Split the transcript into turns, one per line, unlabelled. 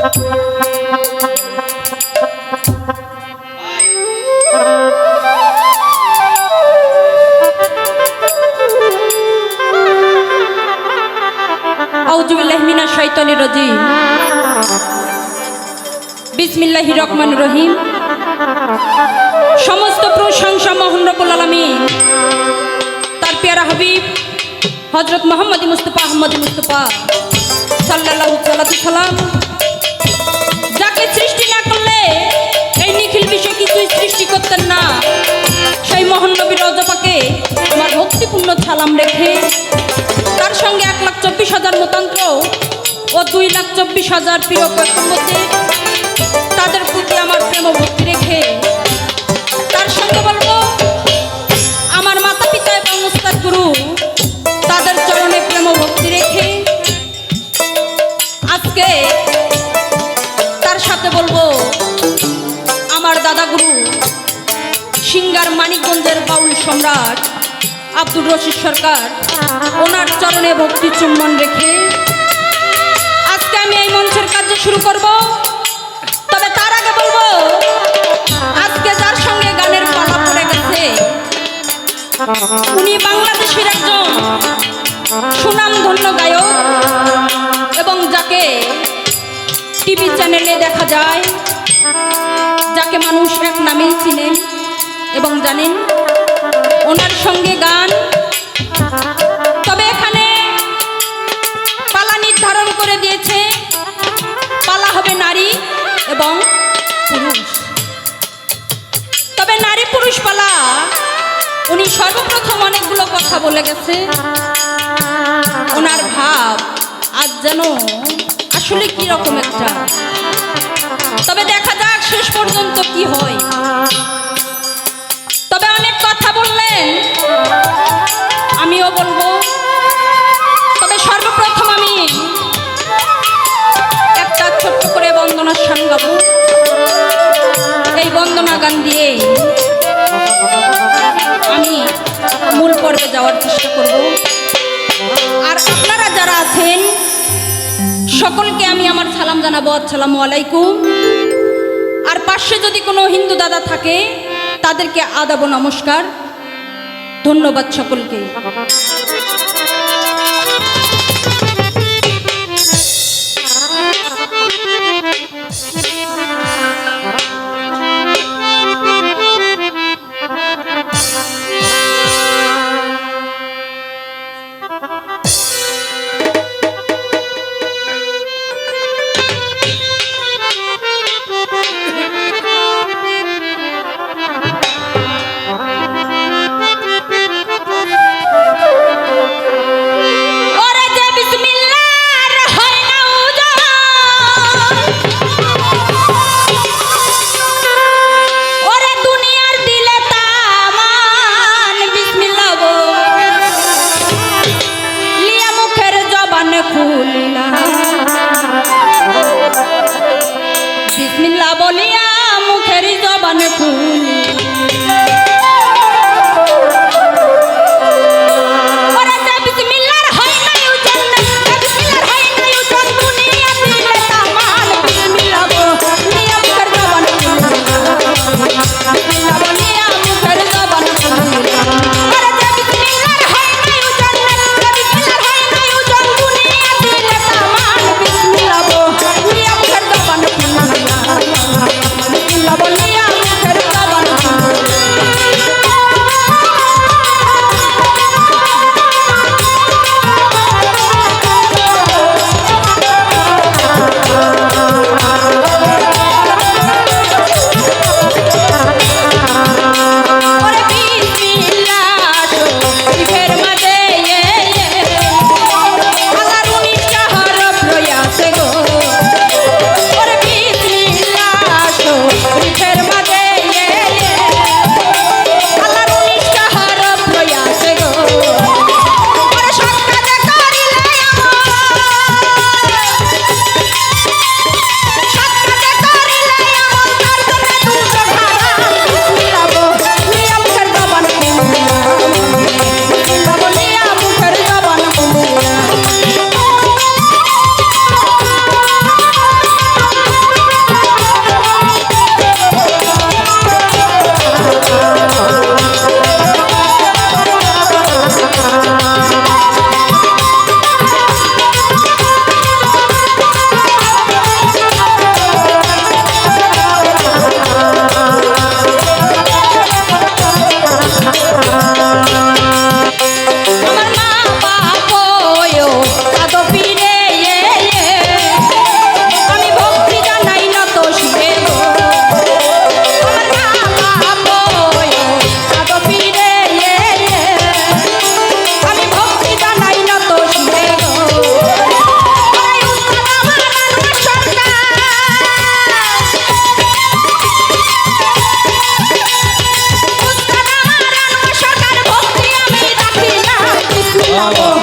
আউজুবিল্লাহ মিনা শৈতানি রাজিম। বিসমিল্লাহি রহমান রহিম। সমস্ত প্রশংসা মোহন রব্বুল আলামিন। তার পেয়ারা হাবিব হজরত মোহাম্মদ মুস্তফা আহমদ মুস্তফা সাল্লাল্লাহু সাল্লাতু মহান নবীর রজপাকে আমার ভক্তিপূর্ণ ছালাম রেখে, তার সঙ্গে এক লাখ চব্বিশ হাজার মতান্ত্র ও দুই লাখ চব্বিশ হাজার প্রিয় মধ্যে তাদের প্রতি আমার প্রেম ভক্তি রেখে মানিকগঞ্জের বাউল সম্রাট আব্দুর রশিদ সরকার, ওনার চরণে ভক্তি চুম্বন রেখে আজকে আমি এই মঞ্চের কার্য শুরু করব। তবে তার আগে বলব, আজকে যার সঙ্গে গানের পালা পড়ে গেছে, উনি বাংলাদেশের একজন সুনামধন্য গায়ক এবং যাকে টিভি চ্যানেলে দেখা যায়, যাকে মানুষ এক নামেই চিনেন। এবং জানেন, ওনার সঙ্গে গান। তবে এখানে পালা নির্ধারণ করে দিয়েছে, পালা হবে নারী এবং পুরুষ। তবে নারী পুরুষ পালা, উনি সর্বপ্রথম অনেকগুলো কথা বলে গেছে। ওনার ভাব আজ যেন আসলে কি রকম একটা। তবে দেখা যাক শেষ পর্যন্ত কি হয়। বলব, তবে সর্বপ্রথম আমি একটা ছোট্ট করে বন্দনার সান গাবো। এই বন্দনা গান দিয়ে আমি মূল পর্বে যাওয়ার চেষ্টা করব। আর আপনারা যারা আছেন, সকলকে আমি আমার সালাম জানাব, আসসালামু আলাইকুম। আর পাশে যদি কোনো হিন্দু দাদা থাকে, তাদেরকে আদাব নমস্কার। ধন্যবাদ সকলকে। বলিয়া Oh.